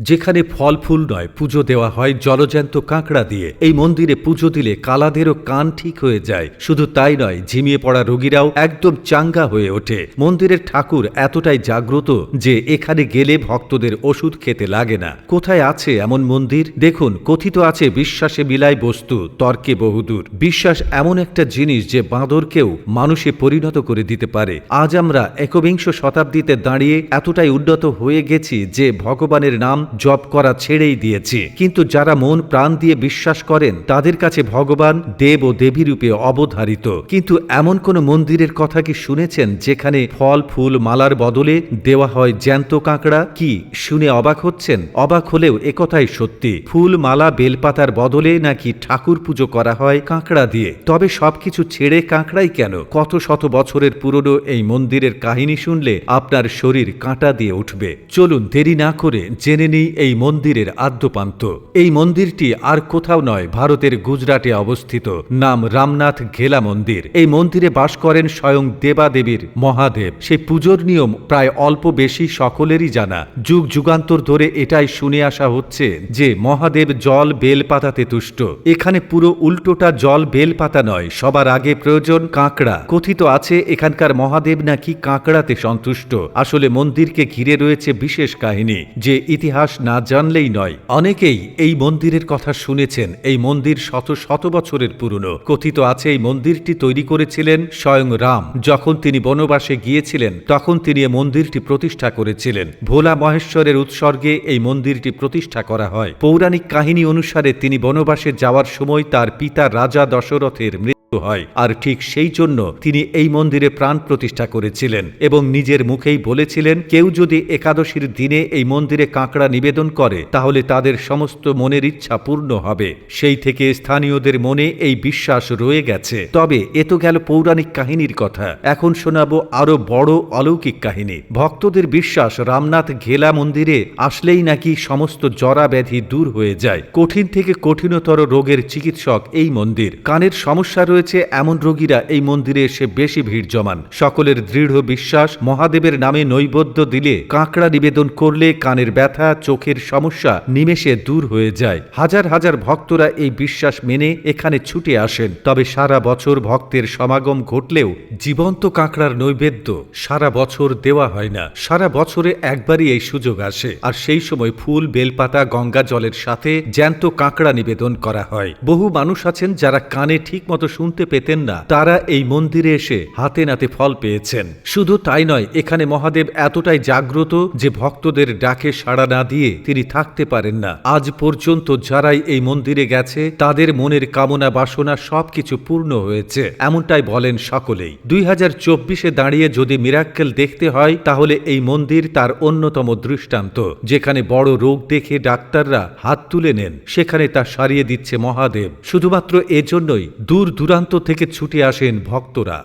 যেখানে ফল, ফুল নয়, পুজো দেওয়া হয় জলজ্যান্ত কাঁকড়া দিয়ে। এই মন্দিরে পুজো দিলে কালাদেরও কান ঠিক হয়ে যায়। শুধু তাই নয়, ঝিমিয়ে পড়া রোগীরাও একদম চাঙ্গা হয়ে ওঠে। মন্দিরের ঠাকুর এতটাই জাগ্রত যে এখানে গেলে ভক্তদের ওষুধ খেতে লাগে না। কোথায় আছে এমন মন্দির? দেখুন, কথিত আছে বিশ্বাসে মিলায় বস্তু, তর্কে বহুদূর। বিশ্বাস এমন একটা জিনিস যে বাঁদরকেও মানুষে পরিণত করে দিতে পারে। আজ আমরা একবিংশ শতাব্দীতে দাঁড়িয়ে এতটাই উন্নত হয়ে গেছি যে ভগবানের নাম জপ করা ছেড়েই দিয়েছি। কিন্তু যারা মন প্রাণ দিয়ে বিশ্বাস করেন, তাদের কাছে ভগবান দেব ও দেবী রূপে অবধারিত। কিন্তু এমন কোন মন্দিরের কথা কি শুনেছেন, যেখানে ফল, ফুল, মালার বদলে দেওয়া হয় জ্যান্ত কাঁকড়া? কি শুনে অবাক হচ্ছেন? অবাক হলেও একথাই সত্যি। ফুল, মালা, বেলপাতার বদলে নাকি ঠাকুর পুজো করা হয় কাঁকড়া দিয়ে? তবে সবকিছু ছেড়ে কাঁকড়াই কেন? কত শত বছরের পুরনো এই মন্দিরের কাহিনী শুনলে আপনার শরীর কাঁটা দিয়ে উঠবে। চলুন দেরি না করে জেনে নিই এই মন্দিরের আদ্যপান্ত। এই মন্দিরটি আর কোথাও নয়, ভারতের গুজরাটে অবস্থিত। নাম রামনাথ ঘেলা মন্দির। এই মন্দিরে বাস করেন স্বয়ং দেবাদেবীর মহাদেব। সেই পুজোর নিয়ম প্রায় অল্প বেশি সকলেরই জানা। যুগ যুগান্তর ধরে এটাই শুনে আসা হচ্ছে যে মহাদেব জল বেল পাতাতে তুষ্ট। এখানে পুরো উল্টোটা জল বেল পাতা নয়, সবার আগে প্রয়োজন কাঁকড়া। কথিত আছে, এখানকার মহাদেব নাকি কাঁকড়াতে সন্তুষ্ট। আসলে মন্দিরকে ঘিরে রয়েছে বিশেষ কাহিনী, যে ইতিহাস না জানলেই নয়। অনেকেই এই মন্দিরের কথা শুনেছেন। এই মন্দির শত শত বছরের পুরনো। কথিত আছে, এই মন্দিরটি তৈরি করেছিলেন স্বয়ং রাম। যখন তিনি বনবাসে গিয়েছিলেন, তখন তিনি এই মন্দিরটি প্রতিষ্ঠা করেছিলেন। ভোলা মহেশ্বরের উৎসর্গে এই মন্দিরটি প্রতিষ্ঠা করা হয়। পৌরাণিক কাহিনী অনুসারে তিনি বনবাসে যাওয়ার সময় তার পিতা রাজা দশরথের হয়। আর ঠিক সেই জন্য তিনি এই মন্দিরে প্রাণ প্রতিষ্ঠা করেছিলেন এবং নিজের মুখেই বলেছিলেন, কেউ যদি একাদশীর দিনে এই মন্দিরে কাঁকড়া নিবেদন করে, তাহলে তাদের সমস্ত মনের ইচ্ছা পূর্ণ হবে। সেই থেকে স্থানীয়দের মনে এই বিশ্বাস রয়ে গেছে। তবে এ তো গেল পৌরাণিক কাহিনীর কথা। এখন শোনাবো আরও বড় অলৌকিক কাহিনী। ভক্তদের বিশ্বাস, রামনাথ ঘেলা মন্দিরে আসলেই নাকি সমস্ত জরা ব্যাধি দূর হয়ে যায়। কঠিন থেকে কঠিনতর রোগের চিকিৎসক এই মন্দির। কানের সমস্যা রয়েছে এমন রোগীরা এই মন্দিরে এসে বেশি ভিড় জমান। সকলের দৃঢ় বিশ্বাস, মহাদেবের নামে নৈবেদ্য দিলে, কাঁকড়া নিবেদন করলে কানের ব্যথা, চোখের সমস্যা নিমেষে দূর হয়ে যায়। হাজার হাজার ভক্তরা এই বিশ্বাস মেনে এখানে ছুটে আসেন। তবে সারা বছর ভক্তের সমাগম ঘটলেও জীবন্ত কাঁকড়ার নৈবেদ্য সারা বছর দেওয়া হয় না। সারা বছরে একবারই এই সুযোগ আসে। আর সেই সময় ফুল, বেলপাতা, গঙ্গা জলের সাথে জ্যান্ত কাঁকড়া নিবেদন করা হয়। বহু মানুষ আছেন যারা কানে ঠিক মতো শুনতে পেতেন না। তারা এই মন্দিরে এসে হাতে নাতে ফল পেয়েছেন। শুধু তাই নয়, এখানে মহাদেব এতটাই জাগ্রত যে ভক্তদের ডাকে সাড়া না দিয়ে তিনি থাকতে পারেন না। আজ পর্যন্ত যারাই এই মন্দিরে গেছে, তাদের মনের কামনা বাসনা সবকিছু পূর্ণ হয়েছে। এমনটাই বলেন সকলেই। দুই হাজার চব্বিশে দাঁড়িয়ে যদি মিরাক্কেল দেখতে হয়, তাহলে এই মন্দির তার অন্যতম দৃষ্টান্ত, যেখানে বড় রোগ দেখে ডাক্তাররা হাত তুলে নেন। সেখানে তা সারিয়ে দিচ্ছে মহাদেব। শুধুমাত্র এজন্যই দূর দূরান্ত থেকে ছুটে আসেন ভক্তরা।